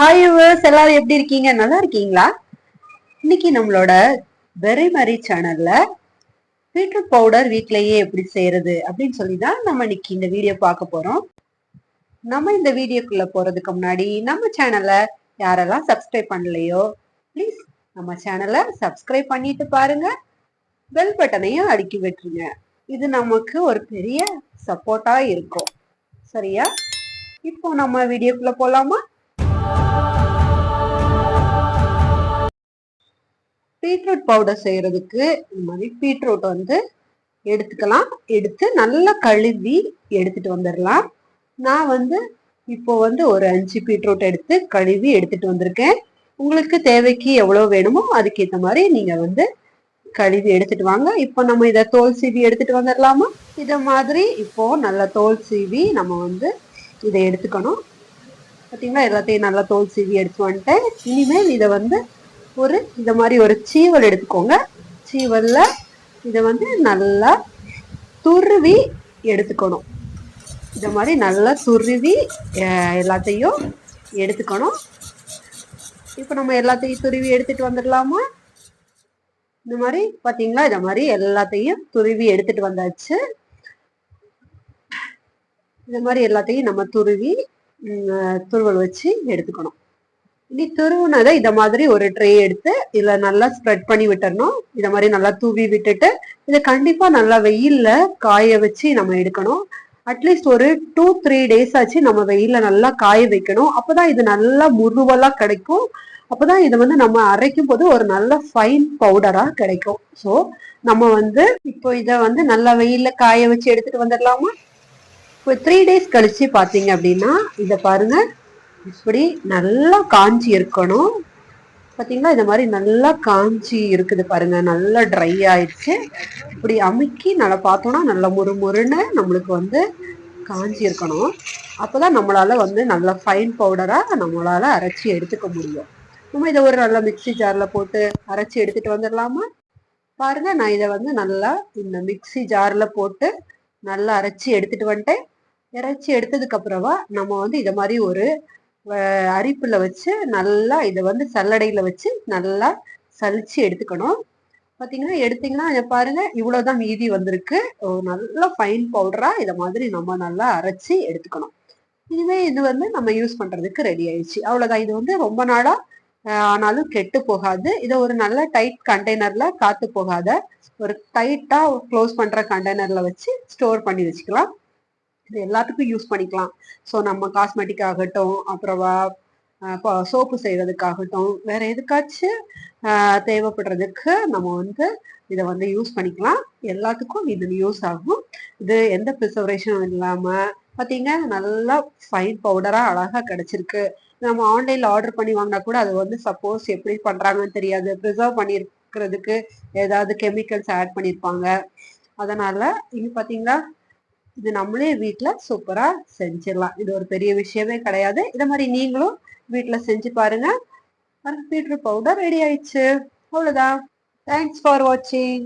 Hi viewers எல்லாரும் எப்படி இருக்கீங்க? நல்லா இருக்கீங்களா? இன்னைக்கு நம்மளோட வெரி மரி சேனல்ல பீட்ரூட் பவுடர் வீட்லயே எப்படி செய்யறது அப்படின்னு சொல்லி தான் நம்ம இன்னைக்கு இந்த வீடியோ பார்க்க போறோம். நம்ம இந்த வீடியோக்குள்ள போறதுக்கு முன்னாடி நம்ம சேனலை யாரெல்லாம் சப்ஸ்கிரைப் பண்ணலையோ ப்ளீஸ் நம்ம சேனலை சப்ஸ்கிரைப் பண்ணிட்டு பாருங்க. பெல் பட்டனையும் அடுக்கி விட்டுருங்க. இது நமக்கு ஒரு பெரிய சப்போர்ட்டா இருக்கும். சரியா? இப்போ நம்ம வீடியோக்குள்ள போலாமா? பீட்ரூட் பவுடர் செய்யறதுக்கு இந்த மாதிரி பீட்ரூட் வந்து எடுத்துக்கலாம். எடுத்து நல்லா கழுவி எடுத்துட்டு வந்துடலாம். நான் வந்து இப்போ வந்து ஒரு அஞ்சு பீட்ரூட் எடுத்து கழுவி எடுத்துட்டு வந்திருக்கேன். உங்களுக்கு தேவைக்கு எவ்வளோ வேணுமோ அதுக்கேற்ற மாதிரி நீங்க வந்து கழுவி எடுத்துட்டு வாங்க. இப்போ நம்ம இதை தோல் சீவி எடுத்துட்டு வந்துடலாமா? இதை மாதிரி இப்போ நல்லா தோல் சீவி நம்ம வந்து இதை எடுத்துக்கணும். பார்த்தீங்களா எல்லாத்தையும் நல்லா தோல் சீவி எடுத்து வந்துட்டேன். இனிமேல் இதை வந்து ஒரு இந்த மாதிரி ஒரு சீவல் எடுத்துக்கோங்க. சீவலில் இதை வந்து நல்லா துருவி எடுத்துக்கணும். இந்த மாதிரி நல்லா துருவி எல்லாத்தையும் எடுத்துக்கணும். இப்போ நம்ம எல்லாத்தையும் துருவி எடுத்துகிட்டு வந்துடலாமா? இந்த மாதிரி பார்த்தீங்களா இந்த மாதிரி எல்லாத்தையும் துருவி எடுத்துட்டு வந்தாச்சு. இந்த மாதிரி எல்லாத்தையும் நம்ம துருவி துருவல் வச்சு எடுத்துக்கணும். இனி துருவுனதை இந்த மாதிரி ஒரு ட்ரே எடுத்து இதுல நல்லா ஸ்ப்ரெட் பண்ணி விட்டுறணும். இத மாதிரி நல்லா தூவி விட்டுட்டு இதை கண்டிப்பா நல்லா வெயில்ல காய வச்சு நம்ம எடுக்கணும். அட்லீஸ்ட் ஒரு டூ த்ரீ டேஸ் ஆச்சு நம்ம வெயிலில் நல்லா காய வைக்கணும். அப்பதான் இது நல்லா முருவலா கிடைக்கும். அப்பதான் இதை வந்து நம்ம அரைக்கும் போது ஒரு நல்ல ஃபைன் பவுடரா கிடைக்கும். ஸோ நம்ம வந்து இப்போ இதை வந்து நல்லா வெயிலில் காய வச்சு எடுத்துட்டு வந்துடலாமா? இப்போ த்ரீ டேஸ் கழிச்சு பாத்தீங்க அப்படின்னா இதை பாருங்க. இப்படி நல்லா காஞ்சி இருக்கணும். பார்த்தீங்களா இந்த மாதிரி நல்லா காஞ்சி இருக்குது பாருங்க. நல்லா ட்ரை ஆயிடுச்சு. இப்படி அமுக்கி நல்லா பார்த்தோம்னா நல்லா முறுமுறுன்னு நம்மளுக்கு வந்து காஞ்சி இருக்கணும். அப்போதான் நம்மளால் வந்து நல்லா ஃபைன் பவுடராக நம்மளால் அரைச்சி எடுத்துக்க முடியும். நம்ம இதை ஒரு நல்ல மிக்சி ஜாரில் போட்டு அரைச்சி எடுத்துகிட்டு வந்துடலாமா? பாருங்க நான் இதை வந்து நல்லா இந்த மிக்சி ஜாரில் போட்டு நல்லா அரைச்சி எடுத்துகிட்டு வந்துட்டேன். இறைச்சி எடுத்ததுக்கு அப்புறமா நம்ம வந்து இதை மாதிரி ஒரு அரிப்புல வச்சு நல்லா இதை வந்து சல்லடையில வச்சு நல்லா சலிச்சு எடுத்துக்கணும். பார்த்தீங்கன்னா எடுத்தீங்கன்னா இதை பாருங்க இவ்வளவுதான் மீதி வந்திருக்கு. நல்லா ஃபைன் பவுடரா இதை மாதிரி நம்ம நல்லா அரைச்சி எடுத்துக்கணும். இதுவே இது வந்து நம்ம யூஸ் பண்றதுக்கு ரெடி ஆயிடுச்சு. அவ்வளோதான் இது வந்து ரொம்ப நாளா ஆனாலும் கெட்டு போகாது. இதை ஒரு நல்ல டைட் கண்டெய்னர்ல காத்து போகாத ஒரு டைட்டா க்ளோஸ் பண்ற கண்டெய்னர்ல வச்சு ஸ்டோர் பண்ணி வச்சுக்கலாம். இது எல்லாத்துக்கும் யூஸ் பண்ணிக்கலாம். ஸோ நம்ம காஸ்மெட்டிக் ஆகட்டும் அப்புறமா சோப்பு செய்யறதுக்காகட்டும் வேற எதுக்காச்சும் தேவைப்படுறதுக்கு நம்ம வந்து இதை வந்து யூஸ் பண்ணிக்கலாம். எல்லாத்துக்கும் இது யூஸ் ஆகும். இது எந்த ப்ரிசர்வேஷனும் இல்லாமல் பார்த்தீங்க நல்லா ஃபைன் பவுடராக அழகாக கிடைச்சிருக்கு. நம்ம ஆன்லைனில் ஆர்டர் பண்ணி வாங்கினா கூட அது வந்து சப்போஸ் எப்படி பண்ணுறாங்கன்னு தெரியாது. ப்ரிசர்வ் பண்ணியிருக்கிறதுக்கு ஏதாவது கெமிக்கல்ஸ் ஆட் பண்ணியிருப்பாங்க. அதனால இங்கே பார்த்தீங்கன்னா இது நம்மளே வீட்டில் சூப்பராக செஞ்சிடலாம். இது ஒரு பெரிய விஷயமே கிடையாது. இதை மாதிரி நீங்களும் வீட்டில் செஞ்சு பாருங்க. பீட்ரூட் பவுடர் ரெடி ஆயிடுச்சு. அவ்வளோதான் தேங்க்ஸ் ஃபார் வாட்சிங்